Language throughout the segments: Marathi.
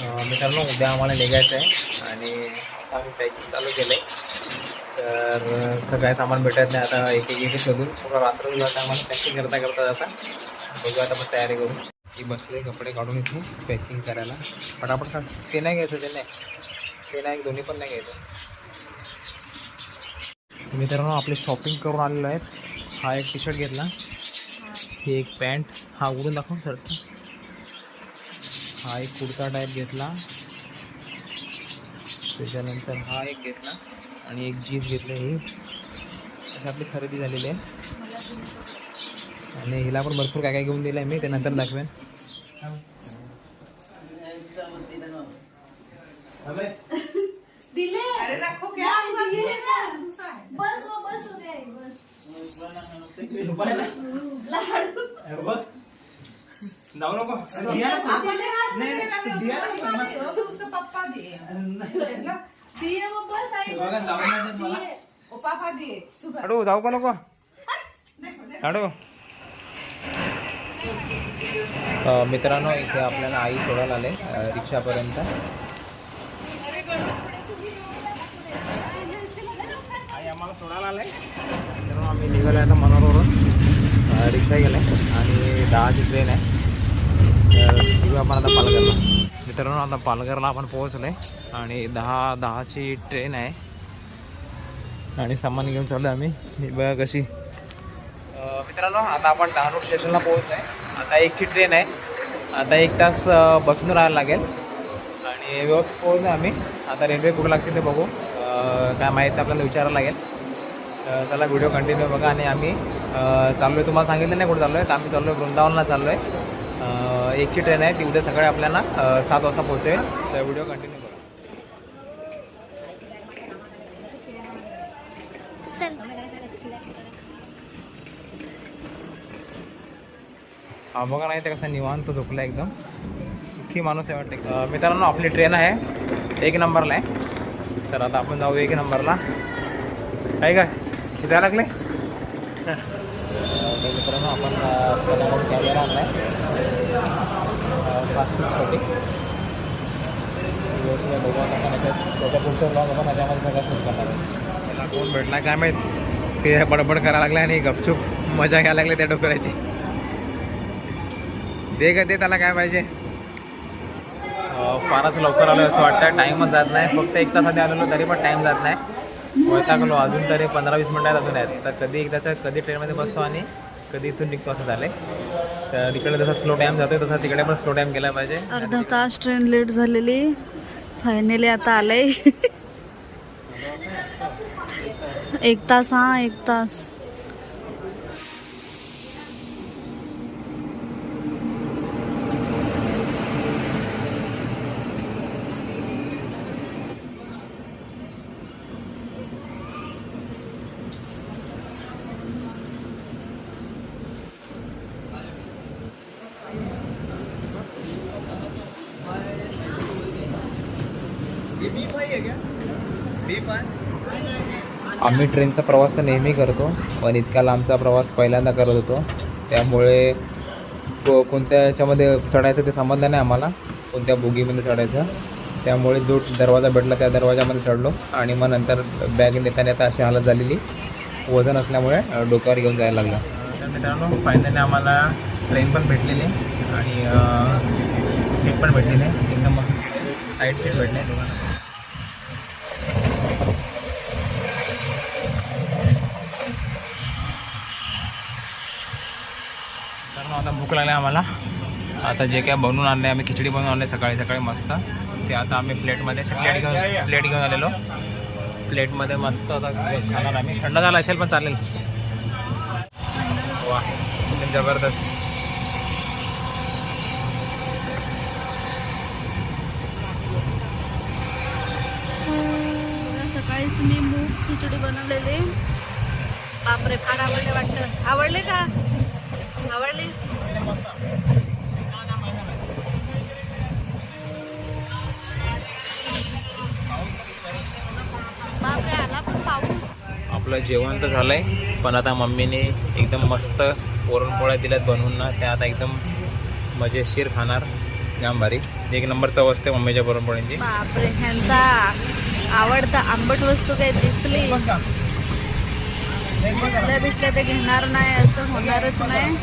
मित्रांनो उद्या आम्हाला निघायचं आहे आणि आता आम्ही पॅकिंग चालू केलं आहे तर अं, सगळं सामान भेटत नाही. आता एक एक एक शोधून पूर्ण रात्र होईल आम्हाला पॅकिंग करता करता जाता. बघू आता आपण तयारी करू की बसले कपडे काढून इथून पॅकिंग करायला. फटाफट काढ ते नाही घ्यायचं ते नाही. ते नाही दोन्ही पण नाही घ्यायचं. मित्रांनो आपले शॉपिंग करून आलेलो आहेत. हा एक टी शर्ट घेतला. ही एक पॅन्ट हा उघडून दाखवून शर्ट हा एक कुर्ता टाईप घेतला. त्याच्यानंतर हा एक घेतला आणि एक जीन्स घेतली ही. अशी आपली खरेदी झालेली आहे. आणि हिला पण भरपूर काय काय घेऊन दिलं आहे मी ते नंतर दाखवेन. बस हो बस हो गया है, बस लाडू जाऊ नको. से ले रहा है, पप्पा दे, वो पप्पा दे बस आई. बघा, जाऊ नाही देत मला. वो पापा दे अडू जाऊ का नको? अडू. मित्रांनो इथे आपल्याला आई सोडायला आले अ, रिक्षापर्यंत. आई आम्हाला सोडायला आले. मित्रांनो आम्ही निघालो आता मनोरवरून रिक्षा गेले आणि दहाची ट्रेन आहे. तर आपण आता पालघरला. मित्रांनो आता पालघरला आपण पोहोचलो आहे आणि दहा दहाची ट्रेन आहे. आणि सामान घेऊन चाललो आम्ही. ही बघा कशी. मित्रांनो आता आपण डहाणूर स्टेशनला पोहोचलो आहे आता एकची ट्रेन आहे. आता एक तास बसून राहायला लागेल. आणि व्यवस्थित पोहोचलो आम्ही. आता रेल्वे कुठं लागते ते बघू. काय माहिती आपल्याला विचारायला लागेल. तर चला व्हिडिओ कंटिन्यू बघा आणि आम्ही चाललो आहे तुम्हाला सांगितलं नाही कुठं चाललो आहे तर आम्ही चाललो आहे वृंदावनला चाललो आहे एकची ट्रेन आहे ती उद्या सकाळी आपल्याला सात वाजता पोहोचेल. तर व्हिडिओ कंटिन्यू बघा हा बघा नाही ते कसं निवांत झोपला एकदम. सुखी माणूस आहे वाटते. मित्रांनो आपली ट्रेन आहे. एक नंबरला आहे. तर आता आपण जाऊ एक नंबरला. आहे काय खिचायला लागले तर मित्रांनो आपण कॅमेरा आणला आहे ब्लॉग आपण त्याच्यामध्ये सगळं करणार आहे. त्याला कोण भेटला काय माहीत? ते बडबड करायला लागला आणि गपचूप मजा घ्यायला लागले त्या डोक्याची दे ग दे त्याला काय पाहिजे. फारच लवकर आलो असं वाटतं टाईमच जात नाही. फक्त एक तासाने आलेलो तरी पण टाईम जात नाही. वैतागलो अजून तरी पंधरा वीस मिनिटात अजून आहेत. तर कधी एकदाचं कधी ट्रेनमध्ये बसतो आणि कधी इथून निघतो असं झालं तर तिकडे जसा स्लो टाईम जातोय तसा तिकडे पण स्लो टाईम गेला पाहिजे. अर्धा तास ट्रेन लेट झालेली. फायनली आता आलंय. एक तास हा एक तास. आम्ही ट्रेनचा प्रवास तर नेहमी करतो पण इतका लांबचा प्रवास पहिल्यांदा करत होतो. त्यामुळे को कोणत्या याच्यामध्ये चढायचं ते समजलं नाही आम्हाला. कोणत्या बोगीमध्ये चढायचं. त्यामुळे जो दरवाजा भेटला त्या दरवाजामध्ये चढलो. आणि मग नंतर बॅग नेताना नेता अशी हालत झालेली. वजन असल्यामुळे डोक्यावर घेऊन जायला लागलं. तर मित्रांनो फायनली आम्हाला ट्रेन पण भेटलेली. आणि सीट पण भेटलेली. एकदम साईड सीट भेटले दोघांना तर मग आता भूक लागली आम्हाला. आता जे काय बनवून आणले आम्ही खिचडी बनवून आणले सकाळी सकाळी मस्त. ते आता आम्ही प्लेटमध्ये प्लेट घेऊन प्लेट घेऊन आलेलो. प्लेटमध्ये मस्त आता खाणार आम्ही. थंड झाला असेल पण चालेल. वा जबरदस्त. सकाळीच मी मूग खिचडी बनवलेली. बापरे फार आवडले वाटतं. आवडले का? आवडले? जेवण तर झालं आहे पण आता मम्मीने एकदम मस्त पुरणपोळ्या दिल्यात बनवून ना त्या आता एकदम मजेशीर खाणार जाम भारी एक नंबर चव असते मम्मीच्या पुरणपोळींची बापरे ह्यांचा आवडता आंबट वस्तू काही दिसली. दिसल्या दिसल्या ते घेणार नाही असं होणारच नाही.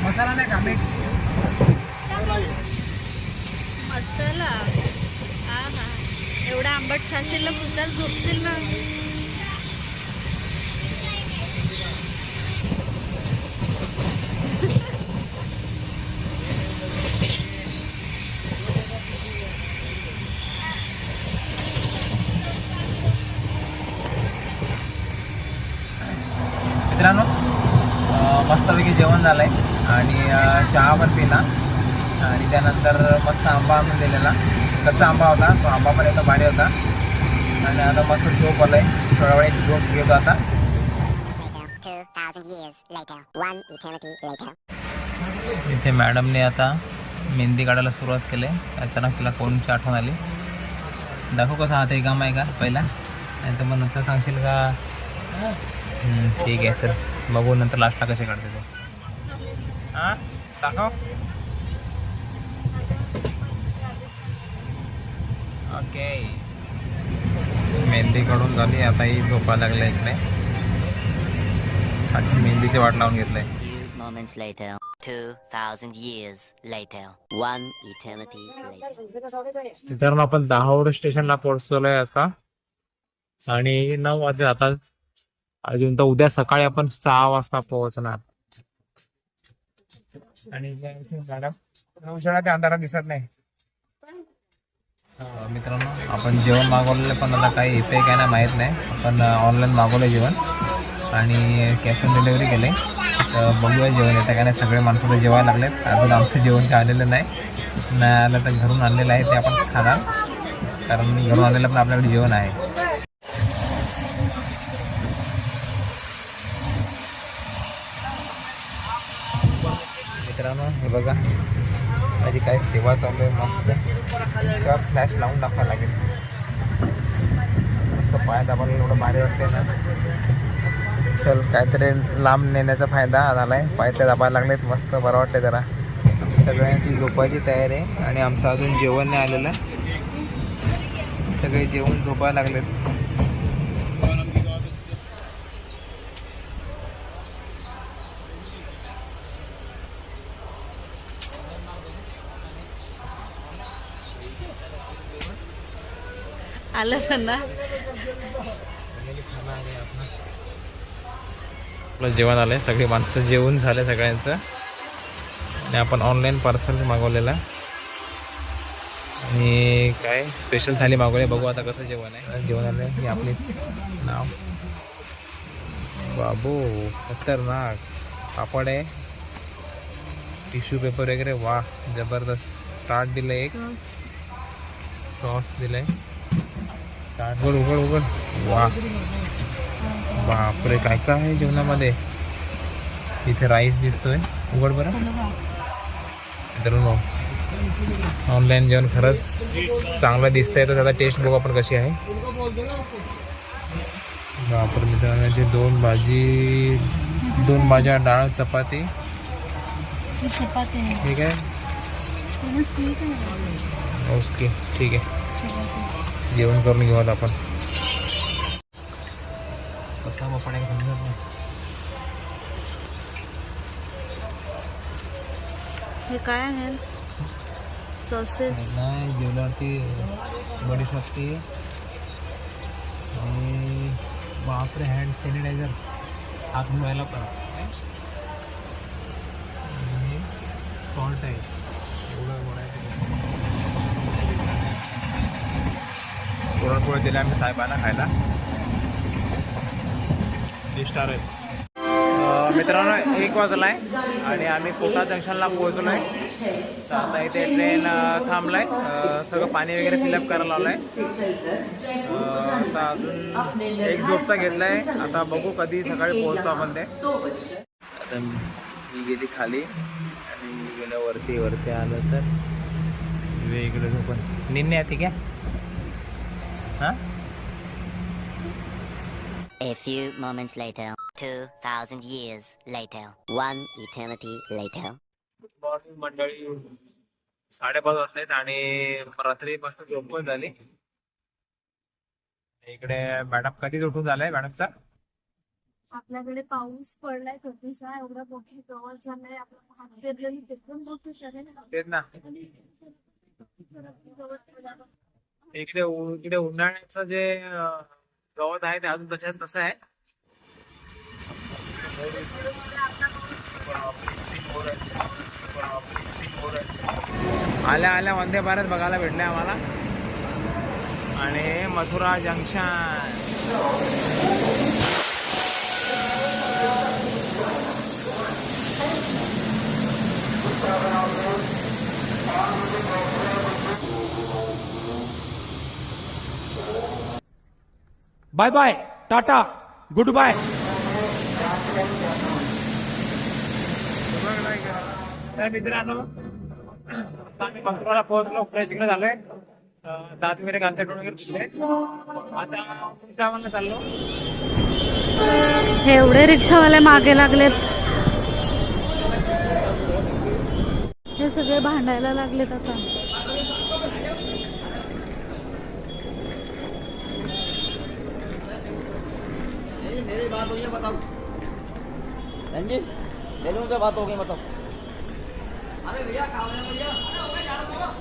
मसाला नाही का? मीठ? मसाला? हा हा. एवढा आंबट खाशील ना पुसाल झोपतील ना? मित्रांनो मस्तपैकी जेवण झालं आहे आणि चहा पण पिला आणि त्यानंतर मस्त आंबा आणून दिलेला. कच्चा आंबा होता तो आंबा पण एकदम भारी होता. आणि आता मस्त झोप आलं आहे थोड्या वेळ झोप घेतो आता. इथे मॅडमने आता मेहंदी काढायला सुरुवात केली. अचानक तिला कोणची आठवण आली? दाखव कसा हात आहे काम आहे का? पहिला. नाही तर मग नंतर सांगशील का? ठीक आहे चल. बघू नंतर लास्टला कसे काढते ते. हां? दाखव ओके मेहंदी काढून झाली आता ही झोपायला लागल्या इकडे. आणि मेहंदीची वाट लावून घेतलंय. Moments later, two thousand years later, one eternity later. मित्रांनो आपण दहावड स्टेशनला पोहोचलोय आता. आणि नऊ वाजले. आता अजून तर उद्या सकाळी आपण सहा वाजता पोहोचणार. आणि मॅडम उशिरा ते अंधारात दिसत नाही. मित्रांनो आपण जेवण मागवलेलं पण आता काही येते काय नाही माहीत नाही. आपण ऑनलाईन मागवलं जेवण. आणि कॅश ऑन डिलेवरी केले तर बघूया जेवण येतं काय नाही. सगळे माणसं तर जेवायला लागलेत. अजून आमचं जेवण काय आलेलं नाही. नाही आलं तर घरून आणलेलं आहे ते आपण खाणार. कारण घरून आलेलं पण आपल्याकडे जेवण आहे. मित्रांनो हे बघा. माझी काय सेवा चालू आहे मस्त. तेव्हा फ्लॅश लावून दाखवायला लागेल. मस्त पाय दाबायला एवढं भारी वाटते ना. चल काहीतरी लांब नेण्याचा फायदा झाला आहे पाय ते दाबायला लागलेत मस्त बरं वाटते जरा. सगळ्यांची झोपायची तयारी आहे आणि आमचं अजून जेवण नाही आलेलं. सगळे जेवण झोपायला लागलेत. आलं त्यांना. आपलं जेवण आलंय. सगळी माणसं जेवण झालं सगळ्यांचं. आणि आपण ऑनलाईन पार्सल मागवलेलं. आणि काय? स्पेशल थाली मागवली. बघू आता कसं जेवण आहे. जेवण आलं हे आपले नाव. बाबू खतरनाक. पापड आहे. टिश्यू पेपर वगैरे. वा जबरदस्त. ताट दिलं एक. सॉस दिलंय. ताट उघड उघड उघड. वा. बापरे काय काय आहे जेवणामध्ये? इथे राईस दिसतोय. उघड बरं. मित्रांनो ऑनलाईन जेवण खरंच चांगलं दिसतंय. तर त्याचा टेस्ट बघू आपण कशी आहे. बापरे मित्रांनो याची दोन भाजी दोन भाज्या डाळ चपाती. ठीक आहे? ओके ठीक आहे. जेवण करून घेऊ आता आपण. हे काय आहे? सॉसेस नाही जेवल्यावरती बडीशॉपची आणि बापरे हँड सॅनिटायझर हात धुवायला पण. सॉल्ट आहे एवढं गोड आहे पुरणपोळी दिले आम्ही साहेबांना खायला. स्टार आहेत. मित्रांनो एक वाजलाय आणि आम्ही कोटा जंक्शनला पोहोचलो आहे तर आता इथे ट्रेन थांबलाय. सगळं पाणी वगैरे फिलअप करायला लावलंय अ, आता अजून एक झोपता घेतलाय. आता बघू कधी सकाळी पोहोचतो आपण ते. आता मी गेली खाली आणि मी गेल्या वरती वरती आलं तर. वेगळं झोपण. निन्ने येते क्या? हां A few moments later, 2,000 years later. One eternity later. Morning मंडळी साडेपाच वाजता आहेत आणि रात्रीपासून झोप पण झाली इकडे मॅडम कधीच उठून झालाय मॅडमचा आपल्याकडे पाऊस पडलाय कधीचा एवढा मोठी गवत झालंय आपलं हात पेरलेली ते पण मोठं शरीर आहे. तेच ना गवत. इकडे उ- इकडे उन्हाळ्याचं जे अं, गवत आहे ते अजून तसेच तसं आहे. आल्या आल्या वंदे भारत बघायला भेटले आम्हाला. आणि हे Mathura junction. Bye bye Tata good bye. तर मित्रांनो आम्ही पोहोचलो फ्रेश इकडे झालोय दात वगैरे घालते डोळे वगैरे धुतले. आता श्रावणला चाललो. हे एवढे रिक्षावाले मागे लागलेत. हे सगळे भांडायला लागलेत आता मेरी बात हुई है बताओ। बहन जी मेरे उनसे बात हो गई बताओ अरे भैया कहाँ हैं भैया।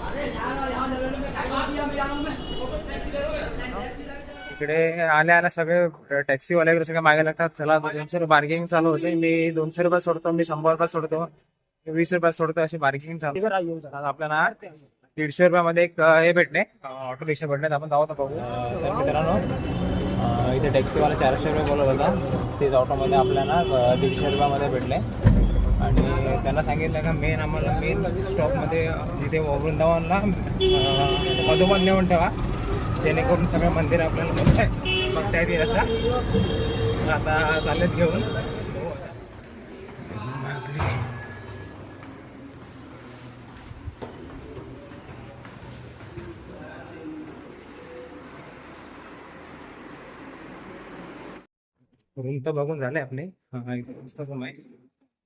अरे यार यहाँ लेवल में काय बात है भैया मैं इकडे आल्या आल्या सगळे टॅक्सी वाले वगैरे सगळे मागे लागतात. चला दोनशे रुपये बार्गेनिंग चालू होते. मी दोनशे रुपये सोडतो मी शंभर रुपये सोडतो. मी वीस रुपये सोडतो अशी बार्गेनिंग चालू. आपल्याला दीडशे रुपयामध्ये एक हे भेटले. ऑटो रिक्षा भेटले आपण जाऊ तर बघू. मित्रांनो इथे टॅक्सीवाला चारशे रुपये बोलत होता. तेच ऑटोमध्ये आपल्याला दीडशे रुपयामध्ये भेटले. आणि त्यांना सांगितलं का मेन आम्हाला मेन स्टॉपमध्ये जिथे वृंदावनला मधोमध नेऊन ठेवा. जेणेकरून सगळं मंदिर आपल्याला बघता बघता येतील असं. आता चालत घेऊन. रूम तर बघून झाले आपले. हा, इथे मस्त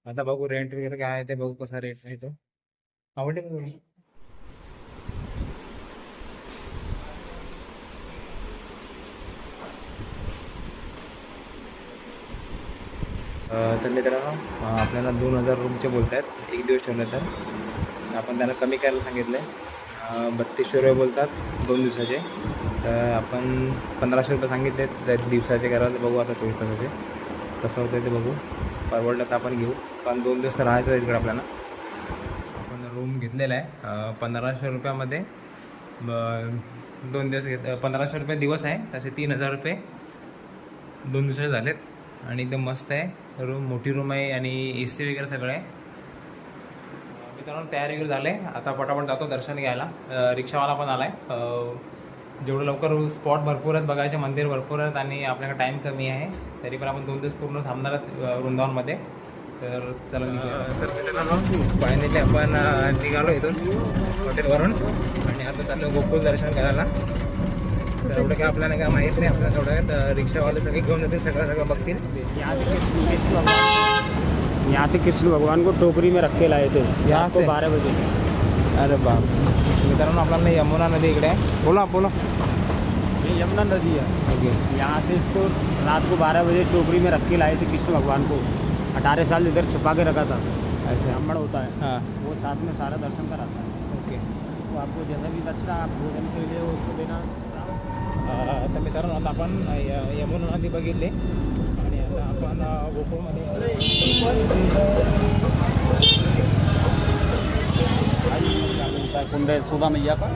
आता बघू रेंट वगैरे काय आहे ते बघू कसा रेट आहे तो. आवडते का तुम्ही तर मित्रांनो आपल्याला दोन हजार रूमचे बोलत आहेत एक दिवस ठेवले तर आपण त्यांना कमी करायला सांगितलं आहे बत्तीसशे रुपये बोलतात दोन दिवसाचे. तर आपण पंधराशे रुपये सांगितले त्या दिवसाचे करायला बघू आता चोवीस तासाचे. कसं होतं ते बघू. परवडलं तर आपण घेऊ. पण दोन दिवस तर राहायचं इकडे आपल्याला. आपण रूम घेतलेला आहे. पंधराशे रुपयामध्ये ब- दोन दिवस घेत पंधराशे रुपये दिवस आहे. तसे तीन हजार रुपये दोन दिवसाचे झालेत. आणि एकदम मस्त आहे. रूम मोठी रूम आहे आणि ए सी वगैरे सगळं आहे. मित्रांनो तयारी वगैरे झाले. आता पटापट जातो दर्शन घ्यायला. रिक्षावाला पण आलाय. अं, जेवढं लवकर स्पॉट भरपूर आहेत बघायचे मंदिर भरपूर आहेत आणि आपल्याकडे टाईम कमी आहे. तरी पण आपण दोन दिवस पूर्ण थांबणार आहोत वृंदावनमध्ये. तर चला तर मित्रांनो फायनली आपण निघालो इथून हॉटेलवरून. आणि आता चाललो गोकुळ दर्शन करायला. तर एवढं काय आपल्याला काय माहीत नाही. आपल्याला थोडं तर रिक्षावाले सगळे घेऊन येतील सगळं सगळं बघतील. यहाँ से कृष्ण भगवान को टोकरी में रख के लाए थे यहाँ से? बारह बजे। अरे बाप मित्रांनो आपल्याला यमुना नदी इकडे आहे. बोला बोला. ये यमुना नदी है। ओके. यहाँ से इसको रात को बारह बजे टोकरी में रख के लाए थे कृष्ण भगवान को। अठारह साल इधर छुपा के रखा था। ऐसे ब्राह्मण होता है। हाँ। वो साथ में सारा दर्शन कराता है। ओके। तो आपको जैसा भी दक्षिणा आप भोजन के लिए उसको देना। तर मित्रांनो आता आपण यमुना नदी बघितली. कुंड सुधा मैया का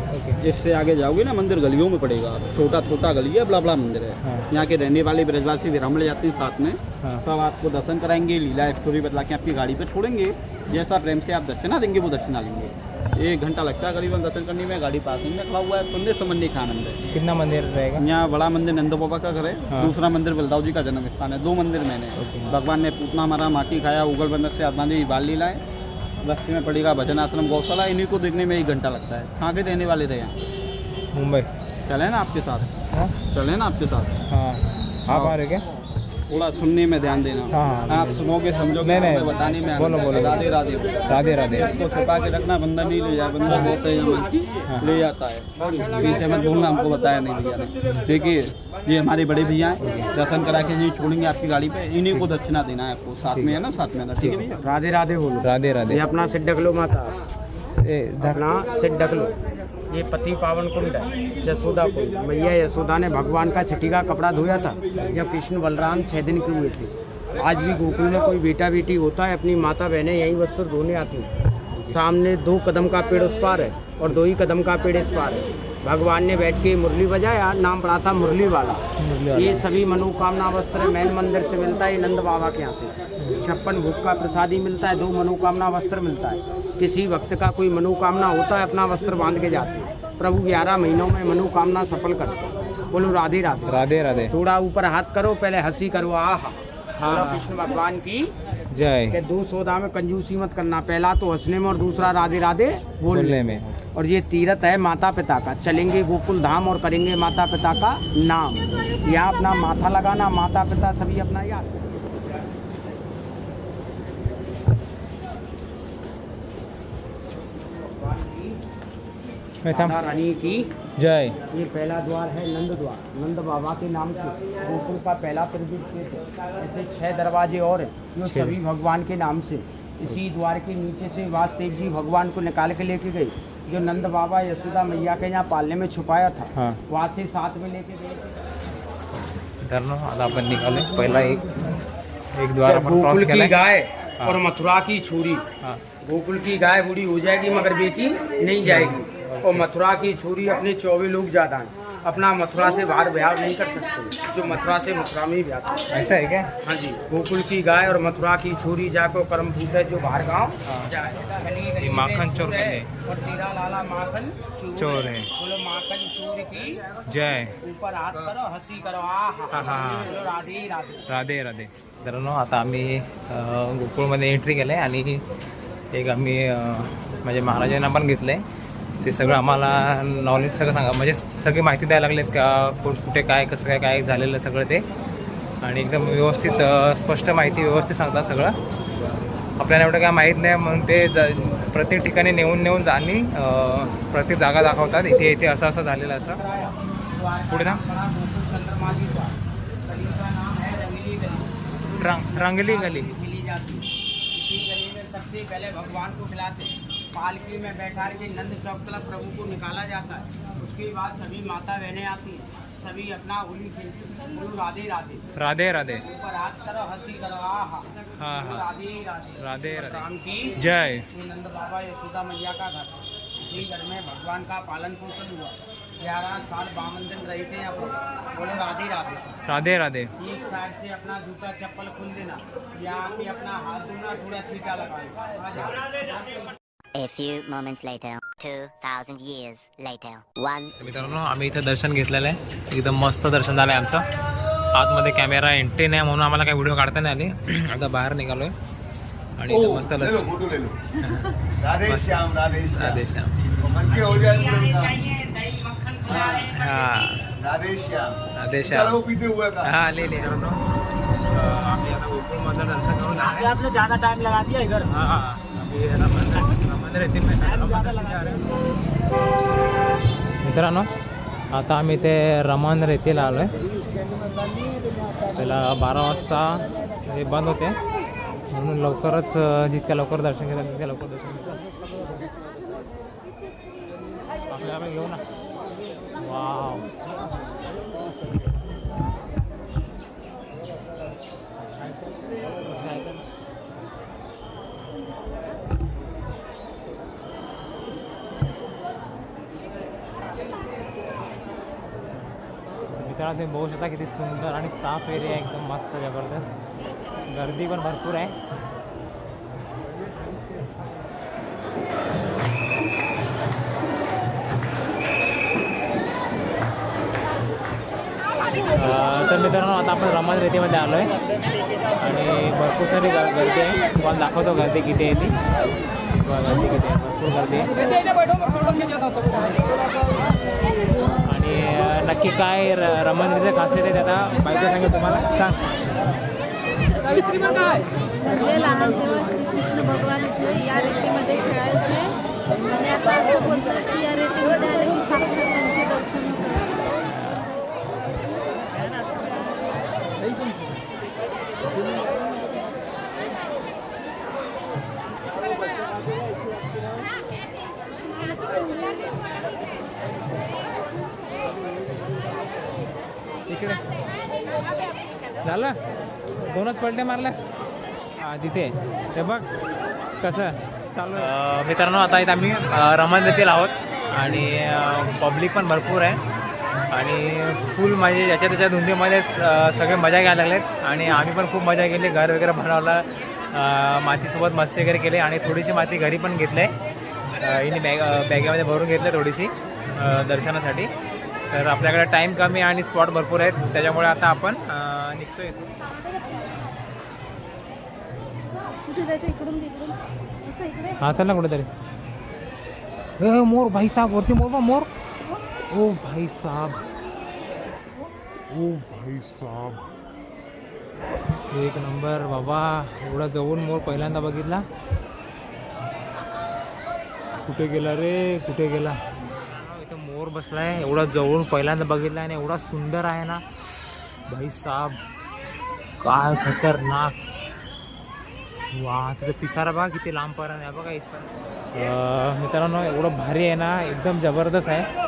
जिससे आगे जाओगे ना मंदिर गलियों में पड़ेगा। छोटा छोटा गली है बड़ा बड़ा मंदिर है। हाँ। यहाँ के रहने वाले ब्रजवासी विराम ले जाते हैं साथ में। हाँ। सब आपको दर्शन कराएँगे लीला स्टोरी बतला के आपकी गाड़ी पे छोड़ेंगे। जैसा प्रेम से आप दक्षिणा देंगे वो दक्षिणा लेंगे। एक घंटा लगता है करीबन दर्शन करने में गाड़ी पासिंग में खड़ा हुआ है सुनने समझने का आनंद है कितना मंदिर रहेगा? यहाँ बड़ा मंदिर नंदो बाबा का घर है हाँ। दूसरा मंदिर बलदाव जी का जन्म स्थान है दो मंदिर मैंने। भगवान ने पूतना मारा माटी खाया उगल बंदर से आत्मा जी बाल लीलाएँ रस्ते में पड़ेगा भजन आश्रम गौशाला इन्हीं को देखने में एक घंटा लगता है। कहाँ के रहने वाले थे यहाँ? मुंबई। चले ना आपके साथ? हाँ। चले ना आपके साथ? हाँ। आप आ रहे क्या? थोड़ा सुनने में ध्यान देना। हाँ, हाँ, आप सुनोगे समझोगे नहीं, नहीं, बताने में बोलो, बोलो। राधे राधे। राधे राधे। इसको छुपा के रखना बंदा नहीं ले जाए बंदा बहुत है हाँ। ले जाता है। पीछे मत बोलना हमको बताया नहीं भैया ने। देखिए ये हमारे बड़े भैया हैं दर्शन करा के ये छोड़ेंगे आपकी गाड़ी पे इन्हीं को दक्षिणा देना है आपको। साथ में है ना साथ में ठीक है राधे राधे बोलो। राधे राधे। अपना सिर ढक लो माता। अपना सिर ढक लो। ये पति पावन कुंड है यशोदा कुंड। मैया यशोदा ने भगवान का छठी का कपड़ा धोया था, जब कृष्ण बलराम छः दिन की हुए थे। आज भी गोकुल में कोई बेटा बेटी होता है, अपनी माता बहनें यहीं वस्त्र धोने आती हैं। सामने दो कदम का पेड़ उस पार है और दो ही कदम का पेड़ इस पार है। भगवान ने बैठ के मुरली बजाया नाम पड़ा था मुरली वाला। ये सभी मनोकामना वस्त्र मैन मंदिर से मिलता है नंद बाबा के यहाँ से। छप्पन भूख का प्रसादी मिलता है दो मनोकामना वस्त्र मिलता है। किसी वक्त का कोई मनोकामना होता है अपना वस्त्र बाँध के जाते हैं। प्रभु ग्यारह महीनों में मनोकामना सफल करते हैं। बोलो राधे राधे। राधे राधे। थोड़ा ऊपर हाथ करो पहले हँसी करो आह। हाँ। कृष्ण भगवान की जय। कि दो सौदा में कंजूसी मत करना पहला तो हंसने में और दूसरा राधे राधे बोलने में। और ये तीरथ है माता पिता का। चलेंगे गोकुल धाम और करेंगे माता पिता का नाम। यहाँ अपना माथा लगाना माता पिता सभी अपना याद। करें। मैं थम राधा रानी की जय। ये पहला द्वार है नंद द्वार। नंद बाबा के नाम से। गोकुल का पहला प्रदीप क्षेत्र ऐसे छह दरवाजे और जो सभी भगवान के नाम से। इसी द्वार के नीचे से वासुदेव जी भगवान को निकाल के लेके गए। जो नंद बाबा यशोदा मैया के यहाँ पालने में छुपाया था। हाँ। वहाँ से साथ में लेके गए। आपण निघाले एक एक द्वार गोकुल की गाय और मथुरा की छुरी। हाँ। गोकुल की गाय बूढ़ी हो जाएगी मगर बेटी नहीं जाएगी। और मथुरा की छुरी अपने चौबीस लोग ज्यादा हैं। अपना मथुरा से बाहर ब्याह नहीं कर सकते। जो मथुरा से मथुरा में ही ब्याह हैं। ऐसा है क्या? हाँ जी। गोकुल की गाय और मथुरा की छुरी जाको कर्म भूत है जो बाहर गाँव। ये माखन चोर है बने। और तेरा लाला माखन चोर है। बोलो माखन चोर की। जय। ऊपर हाथ करो हंसी करो। राधे राधे। राधे राधे। मित्रांनो आता आम्ही गोकुळमध्ये एंट्री केलं आहे आणि एक आम्ही म्हणजे महाराजांना पण घेतलं आहे ते सगळं आम्हाला नॉलेज सगळं सांगा. म्हणजे सगळी माहिती द्यायला लागलेत का कुठे काय कसं काय काय झालेलं सगळं ते. आणि एकदम व्यवस्थित स्पष्ट माहिती व्यवस्थित सांगतात सगळं. आपल्याला एवढं काय माहीत नाही म्हणून ते ज प्रत्येक ठिकाणी नेऊन नेऊन आणि प्रत्येक जागा दाखवतात. इथे इथे असं असं झालेलं असं. पुढे ना. रांग रांगली गली. रंगली गली गली सबसे पहले भगवान को खिलाते हैं। पालकी में बैठा के नंद चौक तक प्रभु को निकाला जाता है। उसके बाद सभी माता बहनें आती हैं। सभी अपना होली खेलते राधे राधे। राधे राधे। ऊपर हाथ करो हँसी करो हाँ। हाँ राधे राधे राधे। राधे राम की जय। नंद बाबा यशोदा मैया का घर। इसी घर में भगवान का पालन पोषण हुआ। ग्यारह साल बावन दिन रहे थे पर बोलो राधे राधे। राधे राधे। एक साइड से अपना जूता चप्पल खुल देना। यहाँ पे अपना हाथ धोना थोड़ा छीटा लगाना। A few moments later, 2,000 years later, one मित्रांनो आम्ही इथं दर्शन घेतलेलं आहे. एकदम मस्त दर्शन झालं आहे आमचं. आतमध्ये कॅमेरा एंट्री नाही म्हणून आम्हाला काही व्हिडिओ काढता नाही आली. आता बाहेर निघालोय. आणि इथं मस्त दर्शन. फोटो ले लो राधे श्याम राधे श्याम. राधे श्याम. मन के हो जाए पूरे काम। राधे श्याम. राधे चलो श्याम वो पीते हुए का ले ले मित्रांनो, अं, आम्ही आता गोकुळमधलं दर्शन करून. आपने ज्यादा टाइम लगा दिया इधर हा. मित्रांनो आता आम्ही ते रमन रेतीला आलो आहे. त्याला बारा वाजता हे बंद होते. म्हणून लवकरच जितक्या लवकर दर्शन घेतात तितक्या लवकर दर्शन घेतात. आपल्याला घेऊ ना. वाव. मित्रांनो तुम्ही बघू शकता किती सुंदर आणि साफ एरिया आहे एकदम मस्त जबरदस्त. गर्दी पण भरपूर आहे. तर मित्रांनो आता आपण रमण रेतीमध्ये आलो आहे आणि भरपूर सारी गर्दी आहे. तुम्हाला दाखवतो गर्दी किती आहे ती. गर्दी किती आहे. भरपूर गर्दी आहे. आणि नक्की काय र- रमण रेतीचं खासियत आहे ते आता बायको सांगेल तुम्हाला. सांग. म्हणजे लहान तेव्हा श्रीकृष्ण भगवान इथे या रेतीमध्ये खेळायचे. आणि आता असं बोलतात की या रेतीमध्ये आले की साक्षात इकडे. झालं? दोनच पलटे मारल्यास? हा तिथे. ते बघ कसं? चालू मित्रांनो आता इथं आम्ही रमण येथील आहोत. आणि पब्लिक पण भरपूर आहे. आणि फुल म्हणजे याच्या त्याच्या धुंदीमध्ये सगळे मजा घ्यायला लागलेत. आणि आम्ही पण खूप मजा केली. घर वगैरे बनवलं. मातीसोबत मस्ती वगैरे केली. आणि थोडीशी माती घरी पण घेतले. हिने बॅग बॅगेमध्ये भरून घेतलं थोडीशी दर्शनासाठी. तर आपल्याकडे टाईम कमी आणि स्पॉट भरपूर आहेत. त्याच्यामुळे आता आपण निघतो निघतोय हा चल ना कुठेतरी. ए मोर भाई साहब वरती मोर बा मोर. ओ भाई साहब. ओ भाई साहब. एक नंबर बाबा. एवढा जवळून मोर पहिल्यांदा बघितला. कुठे गेला रे? कुठे गेला? इथं बसलाय. एवढा जवळून पहिल्यांदा बघितला आणि एवढा सुंदर आहे ना. भाई साहेब काय खतरनाक. वा तिथं पिसारा बघा किती लांब पर्यंत आहे बघा इथं. मित्रांनो एवढं भारी आहे ना. एकदम जबरदस्त आहे.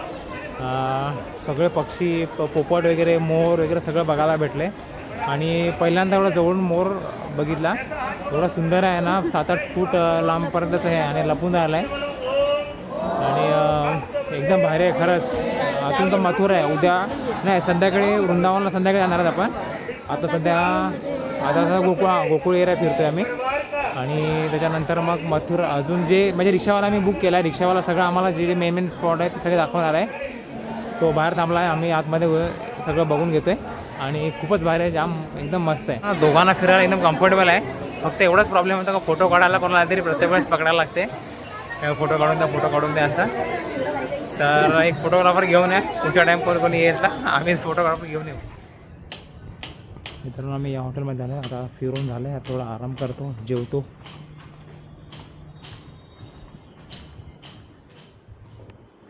सगळे पक्षी प पोपट वगैरे मोर वगैरे सगळं बघायला भेटले. आणि पहिल्यांदा एवढा जवळून मोर बघितला. एवढा सुंदर आहे ना. सात आठ फूट लांबपर्यंतच आहे आणि लपून राहिला आहे एकदम भारी आहे खरंच. अजून तर मथुर आहे. उद्या नाही संध्याकाळी वृंदावनला संध्याकाळी जाणार आहेत आपण. आता सध्या आता सध्या गोकुळ गोकुळ एरिया फिरतोय आम्ही. आणि त्याच्यानंतर मग मथुर अजून जे म्हणजे रिक्षावाला आम्ही बुक केला आहे रिक्षावाला सगळं आम्हाला जे जे मेन मेन स्पॉट आहे ते सगळे दाखवणार आहे. तो बाहेर थांबला आहे आम्ही आतमध्ये सगळं बघून घेतो आहे आणि खूपच बाहेर आहे. जाम एकदम मस्त आहे. दोघांना फिरायला एकदम कम्फर्टेबल आहे. फक्त एवढाच प्रॉब्लेम होता का फोटो काढायला कोणाला तरी प्रत्येक वेळेस पकडायला लागते. फोटो काढून द्या फोटो काढून द्या असं तर एक फोटोग्राफर घेऊन या. पुढच्या टाईम कोणी कोणी येईल तर आम्ही फोटोग्राफर घेऊन येऊ. मित्रांनो आम्ही या हॉटेलमध्ये झालं आता फिरून झालं आहे थोडा आराम करतो जेवतो.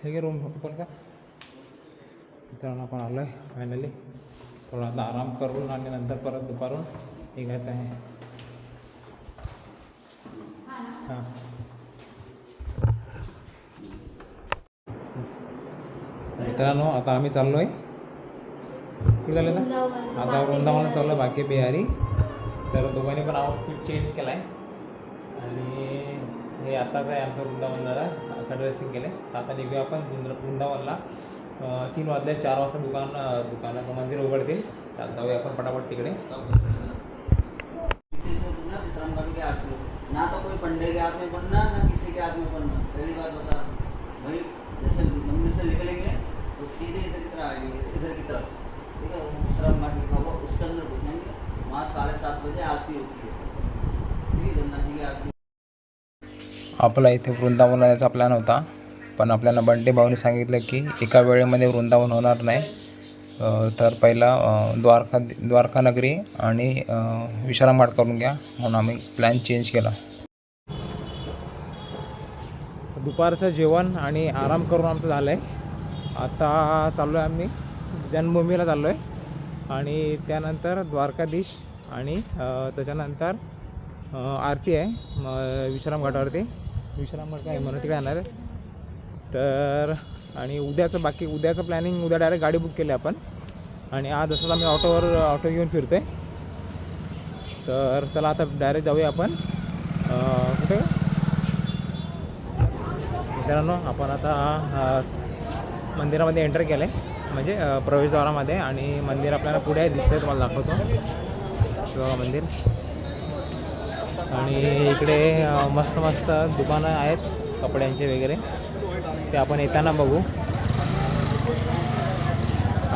हे घे रूम ओपन का? मित्रांनो आपण आलो आहे फायनली थोडा आता आराम करून आणि नंतर परत दुपारून निघायचं आहे. हां. मित्रांनो आता आम्ही चाललो आहे कुठे झालं तर आता? वृंदावन. चाललो आहे बाकी बिहारी. तर दोघांनी पण आउटफिट चेंज केला आहे आणि हे आताच आहे आमचं वृंदावन दादा. असं ड्रेसिंग केलं आहे आता निघूया आपण वृंद वृंदावनला. तीन वाजले चार वाजता दुकान दुकानाचं मंदिर उघडतील. तर जाऊया आपण पटापट तिकडे. को ना तो कोई पंडे के हाथ में पढ़ना ना किसी के हाथ में पढ़ना पहली बात बता वही जैसे मंदिर से निकलेंगे तो सीधे इधर की तरफ आएंगे इधर की तरफ। ठीक है घाट लिखा हुआ उसके अंदर घुसेंगे। वहाँ साढ़े सात बजे आरती होती है। ठीक है गंगा जी की आरती। आपला इथे वृंदावन जायचा प्लॅन होता पण आपल्याला बंटे भाऊनी सांगितलं की एका वेळेमध्ये वृंदावन होणार नाही. तर पहिला द्वारका द्वारका नगरी आणि विश्रामघाट करून घ्या म्हणून आम्ही प्लॅन चेंज केला. दुपारचं जेवण आणि आराम करून आमचं झालं आहे आता चाललो आहे आम्ही जन्मभूमीला चाललो आहे आणि त्यानंतर द्वारकाधीश आणि त्याच्यानंतर आरती आहे मग विश्रामघाटावरती विश्रामघाट आहे म्हणून तिकडे येणार आहे. तर आणि उद्याचं बाकी उद्याचं प्लॅनिंग उद्या डायरेक्ट गाडी बुक केली आपण. आणि आज असंच आम्ही ऑटोवर ऑटो घेऊन आहे तर चला आता डायरेक्ट जाऊया आपण. कुठे? मित्रांनो आपण आता मंदिरामध्ये एंटर केलं आहे. म्हणजे प्रवेशद्वारामध्ये आणि मंदिर आपल्याला पुढे आहे दिसतंय तुम्हाला दाखवतो. हे मंदिर. आणि इकडे मस्त मस्त दुकानं आहेत कपड्यांचे वगैरे. ते आपण येताना बघू.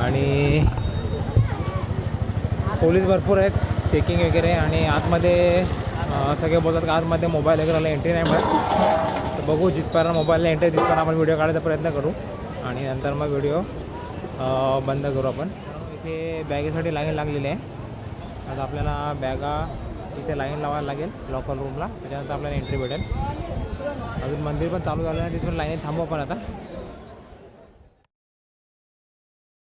आणि पोलीस भरपूर आहेत चेकिंग वगैरे. आणि आतमध्ये सगळे बोलतात का आतमध्ये मोबाईल वगैरेला एंट्री नाही मिळत. तर बघू जिथपर्यंत मोबाईलला एंट्री तिथपर्यंत आपण व्हिडिओ काढायचा प्रयत्न करू. आणि नंतर मग व्हिडिओ बंद करू आपण. इथे बॅगेसाठी लाईन लागलेली आहे. आता आपल्याला बॅगा इथे लाईन लावायला लागेल लॉकर रूमला त्याच्यानंतर आपल्याला एंट्री भेटेल. अजून मंदिर पण चालू झालं नाही तिथून लाईन थांबू आपण आता.